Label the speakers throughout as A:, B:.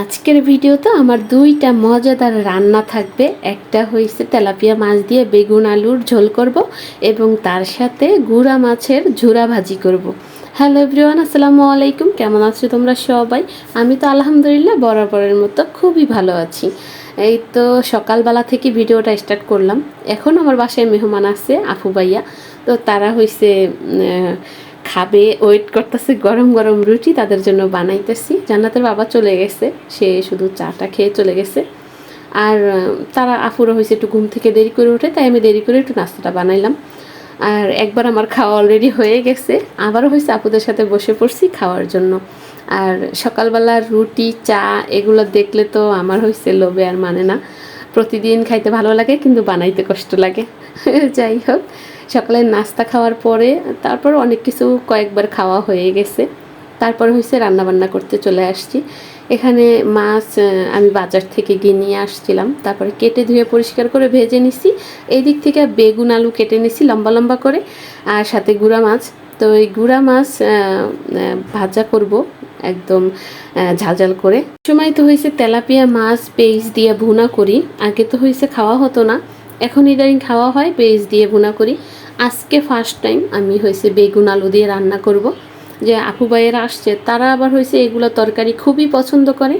A: আজকের ভিডিওতে আমার দুইটা মজাদার রান্না থাকবে। একটা হয়েছে তেলাপিয়া মাছ দিয়ে বেগুন আলুর ঝোল করব এবং তার সাথে গুড়া মাছের ঝুরা ভাজি করব। হ্যালো এভরিওয়ান, আসসালামু আলাইকুম। কেমন আছো তোমরা সবাই? আমি তো আলহামদুলিল্লাহ বরাবরের মতো খুবই ভালো আছি। এই তো সকালবেলা থেকে ভিডিওটা স্টার্ট করলাম। এখন আমার বাসায় মেহমান আছে আফু ভাইয়া। তো তারা হয়েছে খাবে ওয়েট করতেছে গরম গরম রুটি তাদের জন্য বানাইতেছি। জান্নাতের বাবা চলে গেছে, সে শুধু চাটা খেয়ে চলে গেছে। আর তারা আফুরা হয়েছে একটু ঘুম থেকে দেরি করে ওঠে তাই আমি দেরি করে একটু নাস্তাটা বানাইলাম। আর একবার আমার খাওয়া অলরেডি হয়ে গেছে, আবারও হয়েছে আপুদের সাথে বসে পড়ছি খাওয়ার জন্য। আর সকালবেলা রুটি, চা, এগুলো দেখলে তো আমার হয়েছে লোভে আর মানে না। প্রতিদিন খাইতে ভালো লাগে, কিন্তু বানাইতে কষ্ট লাগে। যাই হোক সকালের নাস্তা খাওয়ার পরে, তারপর অনেক কিছু কয়েকবার খাওয়া হয়ে গেছে। তারপর হয়েছে রান্নাবান্না করতে চলে আসছি। এখানে মাছ আমি বাজার থেকে গিয়ে নিয়ে আসছিলাম। তারপরে কেটে ধুয়ে পরিষ্কার করে ভেজে নিছি। এই দিক থেকে বেগুন, আলু কেটে নিছি লম্বা লম্বা করে, আর সাথে গুঁড়া মাছ। তো এই গুঁড়া মাছ ভাজা করব একদম ঝালঝাল করে। সময় তো হয়েছে তেলাপিয়া মাছ, পেঁয়াজ দিয়ে ভুনা করি। আগে তো হয়েছে খাওয়া হতো না। এখন ইদানিং খাওয়া হয়, পেঁয়াজ দিয়ে ভুনা করি। আজকে ফার্স্ট টাইম আমি হয়েছে বেগুন আলু দিয়ে রান্না করব। যে আপু ভাইয়েরা আসছে, তারা আবার হয়েছে এগুলো তরকারি খুবই পছন্দ করে,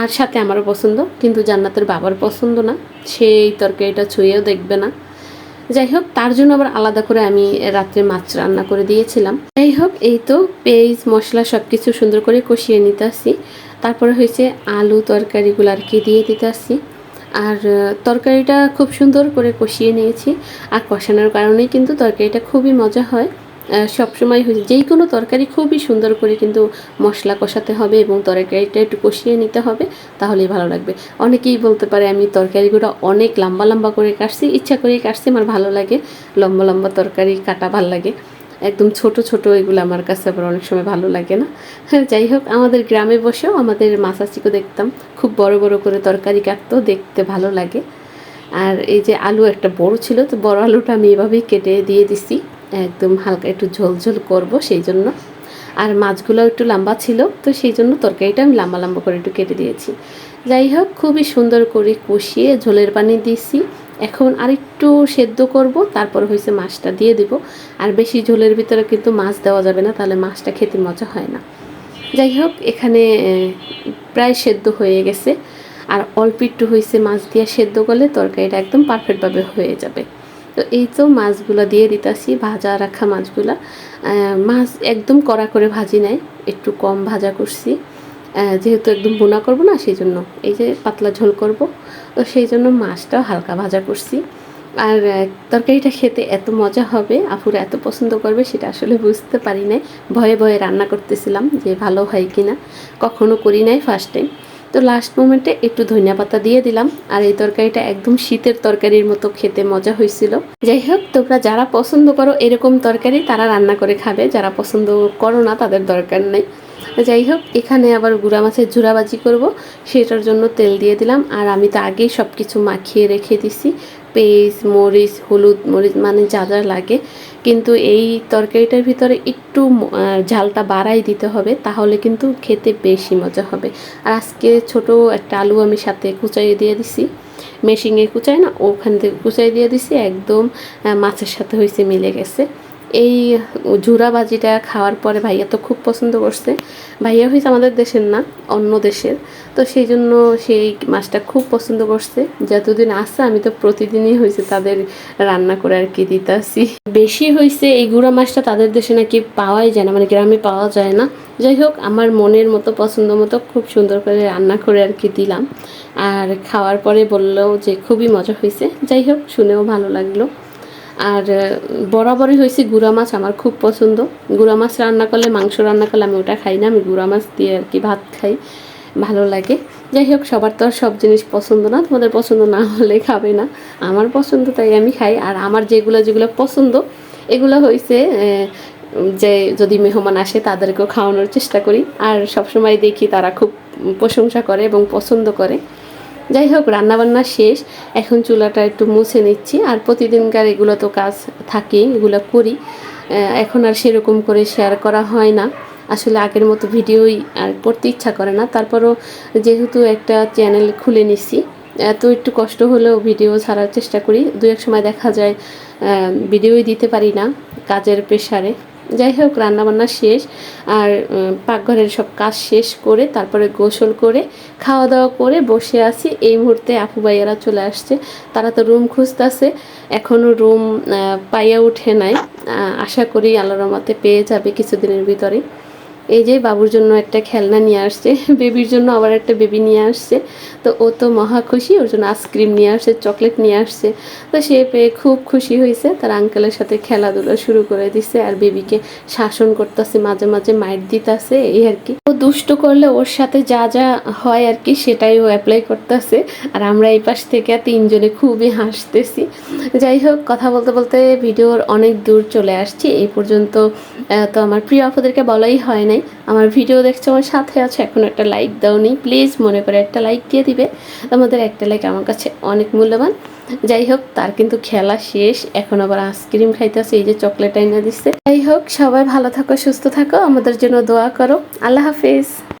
A: আর সাথে আমারও পছন্দ, কিন্তু জান্নাতের বাবার পছন্দ না। সেই তরকারিটা ছুঁয়েও দেখবে না। যাই হোক, তার জন্য আবার আলাদা করে আমি রাত্রে মাছ রান্না করে দিয়েছিলাম। যাই হোক, এই তো পেঁয়াজ, মশলা সব কিছু সুন্দর করে কষিয়ে নিতে আসি তারপরে হয়েছে আলু তরকারিগুলো আর কি দিয়ে দিতে আসি আর তরকারিটা খুব সুন্দর করে কষিয়ে নিয়েছি। আর কষানোর কারণেই কিন্তু তরকারিটা খুবই মজা হয়। সবসময় হয়েছে যেই কোনো তরকারি খুবই সুন্দর করে কিন্তু মশলা কষাতে হবে এবং তরকারিটা একটু কষিয়ে নিতে হবে, তাহলেই ভালো লাগবে। অনেকেই বলতে পারে, আমি তরকারিগুলো অনেক লম্বা লম্বা করে কাটছি, ইচ্ছা করেই কাটছি, আমার ভালো লাগে। লম্বা লম্বা তরকারি কাটা ভালো লাগে। একদম ছোট ছোট এগুলো আমার কাছে আবার অনেক সময় ভালো লাগে না। হ্যাঁ যাই হোক, আমাদের গ্রামে বসেও আমাদের মাসাচিকে দেখতাম। খুব বড় বড় করে তরকারি কাটতো, দেখতে ভালো লাগে। আর এই যে আলু একটা বড় ছিল, তো বড় আলুটা আমি এভাবেই কেটে দিয়ে দিছি। একদম হালকা একটু ঝোল ঝোল করব সেই জন্য। আর মাছগুলো একটু লম্বা ছিল, তো সেই জন্য তরকারিটা আমি লম্বা লম্বা করে একটু কেটে দিয়েছি। যাই হোক, খুবই সুন্দর করে কষিয়ে ঝোলের পানি দিয়েছি। এখন আরেকটু সেদ্ধ করব, তারপর হয়েছে মাছটা দিয়ে দিব। আর বেশি ঝোলের ভিতরে কিন্তু মাছ দেওয়া যাবে না, তাহলে মাছটা খেতে মজা হয় না। যাই হোক, এখানে প্রায় সেদ্ধ হয়ে গেছে। আর অল্প একটু হয়েছে মাছ দিয়ে সেদ্ধ করলে তরকারিটা একদম পারফেক্টভাবে হয়ে যাবে। তো এই তো মাছগুলো দিয়ে দিতেছি, ভাজা রাখা মাছগুলা। মাছ একদম কড়া করে ভাজি নেয় একটু কম ভাজা করছি। যেহেতু একদম বোনা করব না, সেই জন্য এই যে পাতলা ঝোল করব। তো সেই জন্য মাছটাও হালকা ভাজা করছি। আর তরকারিটা খেতে এত মজা হবে, আপুরা এত পছন্দ করবে সেটা আসলে বুঝতে পারি নাই। ভয়ে ভয়ে রান্না করতেছিলাম যে ভালো হয় কি না কখনো করি নাই ফার্স্ট টাইম তো লাস্ট মোমেন্টে একটু ধনিয়া পাতা দিয়ে দিলাম। আর এই তরকারিটা একদম শীতের তরকারির মতো খেতে মজা হয়েছিল। যাই হোক, তোমরা যারা পছন্দ করো এরকম তরকারি, তারা রান্না করে খাবে। যারা পছন্দ করো না, তাদের দরকার নেই। যাই হোক, এখানে আবার গুঁড়া মাছের ঝুরাবাজি করব। সেটার জন্য তেল দিয়ে দিলাম। আর আমি তো আগেই সব কিছু মাখিয়ে রেখে দিছি। পেঁয়াজ মরিচ, হলুদ মরিচ মানে যা যা লাগে। কিন্তু এই তরকারিটার ভিতরে একটু ঝালটা বাড়াই দিতে হবে, তাহলে কিন্তু খেতে বেশি মজা হবে। আর আজকে ছোট একটা আলু আমি সাথে কুচাইয়ে দিয়ে দিছি। মেশিংয়ে কুচাই না, ওখান থেকে কুচাই দিয়ে দিছি। একদম মাছের সাথে হয়েছে মিলে গেছে। এই ঝুরা বাজিটা খাওয়ার পরে ভাইয়া তো খুব পছন্দ করছে। ভাইয়া হয়েছে আমাদের দেশের না, অন্য দেশের। তো সেই জন্য সেই মাছটা খুব পছন্দ করছে। যতদিন আসছে আমি তো প্রতিদিনই হয়েছে তাদের রান্না করে আর কি দিতাছি। বেশি হয়েছে এই গুঁড়া মাছটা তাদের দেশে নাকি পাওয়াই যায় না মানে গ্রামে পাওয়া যায় না। যাই হোক, আমার মনের মতো, পছন্দ মতো খুব সুন্দর করে রান্না করে আর কি দিলাম। আর খাওয়ার পরে বললেও যে খুবই মজা হয়েছে যাই হোক, শুনেও ভালো লাগল। আর বরাবরই হয়েছে গুঁড়া মাছ আমার খুব পছন্দ। গুঁড়া মাছ রান্না করলে, মাংস রান্না করলে আমি ওটা খাই না, আমি গুঁড়া মাছ দিয়ে আর কি ভাত খাই, ভালো লাগে। যাই হোক, সবার তো আর সব জিনিস পছন্দ না, তোমাদের পছন্দ না হলে খাবে না। আমার পছন্দ তাই আমি খাই, আর আমার যেগুলো যেগুলো পছন্দ, এগুলো হয়েছে যে যদি মেহমান আসে তাদেরকেও খাওয়ানোর চেষ্টা করি। আর সবসময় দেখি তারা খুব প্রশংসা করে এবং পছন্দ করে। যাই হোক রান্নাবান্না শেষ। এখন চুলাটা একটু মুছে নিচ্ছি। আর প্রতিদিনকার এগুলো তো কাজ থাকেই, এগুলো করি। এখন আর সেরকম করে শেয়ার করা হয় না। আসলে আগের মতো ভিডিওই আর করতে ইচ্ছা করে না। তারপরও যেহেতু একটা চ্যানেল খুলে নিছি, এত একটু কষ্ট হলেও ভিডিও ছাড়ার চেষ্টা করি। দু এক সময় দেখা যায় ভিডিওই দিতে পারি না কাজের প্রেশারে যাই হোক, রান্নাবান্না শেষ আর পাকঘরের সব কাজ শেষ করে তারপরে গোসল করে খাওয়া দাওয়া করে বসে আছি। এই মুহূর্তে আপু ভাইয়ারা চলে আসছে। তারা তো রুম খুঁজতেছে এখনও রুম পাইয়া উঠে নাই। আশা করি আল্লাহর মতে পেয়ে যাবে কিছুদিনের ভিতরে। এই যে বাবুর জন্য একটা খেলনা নিয়ে আসছে, বেবির জন্য আবার একটা বেবি নিয়ে আসছে। তো ও তো মহা খুশি, ওর জন্য আইসক্রিম নিয়ে আসছে, চকলেট নিয়ে আসছে। তো সে পেয়ে খুব খুশি হয়েছে, তার আঙ্কেলের সাথে খেলাধুলা শুরু করে দিছে আর বেবিকে শাসন করতেছে, মাঝে মাঝে মাইট দিতেছে, এই আর কি। ও দুষ্ট করলে ওর সাথে যা যা হয় আর কি, সেটাই ও অ্যাপ্লাই করতেছে। আর আমরা এই পাশ থেকে তিনজনে খুবই হাসতেছি। যাই হোক, কথা বলতে বলতে ভিডিওর অনেক দূর চলে আসছি। এই পর্যন্ত তো আমার প্রিয় আপুদেরকে বলাই হয় নাই আমার ভিডিও দেখছ, আমার সাথে আছে, এখন একটা লাইক দাওনি। প্লিজ মনে করে একটা লাইক দিয়ে দিবে। আমাদের একটা লাইক আমার কাছে অনেক মূল্যবান। যাই হোক, তার কিন্তু খেলা শেষ। এখন আবার আইসক্রিম খাইতেছে, এই যে চকলেট আইনা দিচ্ছে যাই হোক, সবাই ভালো থাকো, সুস্থ থাকো। আমাদের জন্য দোয়া করো। আল্লাহ হাফিজ।